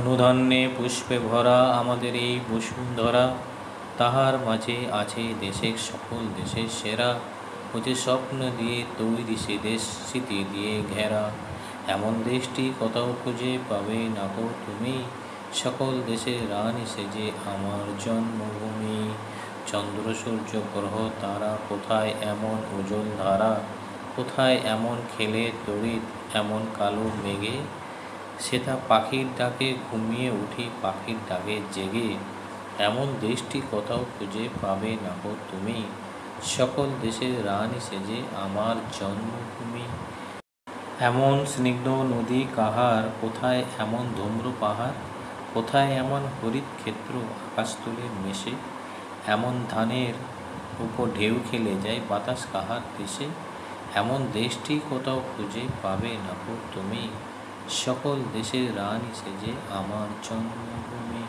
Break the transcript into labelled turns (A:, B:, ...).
A: ধনুধান্যে পুষ্পে ভরা আমাদের এই বসুন্ধরা। তাহার মাঝে আছে দেশের সকল দেশের সেরা। ও স্বপ্ন দিয়ে তৈরি সে দেশ স্মৃতি দিয়ে ঘেরা। এমন দেশটি কোথাও খুঁজে পাবে না গো তুমি? সকল দেশের রানী সেজে আমার জন্মভূমি। চন্দ্র, সূর্য, গ্রহ, তারা কোথায় এমন উজ্জ্বল ধারা? কোথায় এমন খেলে তড়িৎ, এমন কালো মেঘে? সেটা পাখির ডাকে ঘুমিয়ে উঠি, পাখির ডাকে জেগে। এমন দেশটি কোথাও খুঁজে পাবে না গো তুমি। সকল দেশের রানী সেজে আমার জন্মভূমি। এমন স্নিগ্ধ নদী কাহার? কোথায় এমন ধূম্র পাহাড়? কোথায় এমন হরিত ক্ষেত্র আকাশতলে মেশে? এমন ধানের উপর ঢেউ খেলে যায় বাতাস কাহার দেশে? এমন দেশটি কোথাও খুঁজে পাবে না তুমি। সকল দেশের রানী সেজে আমার জন্মভূমি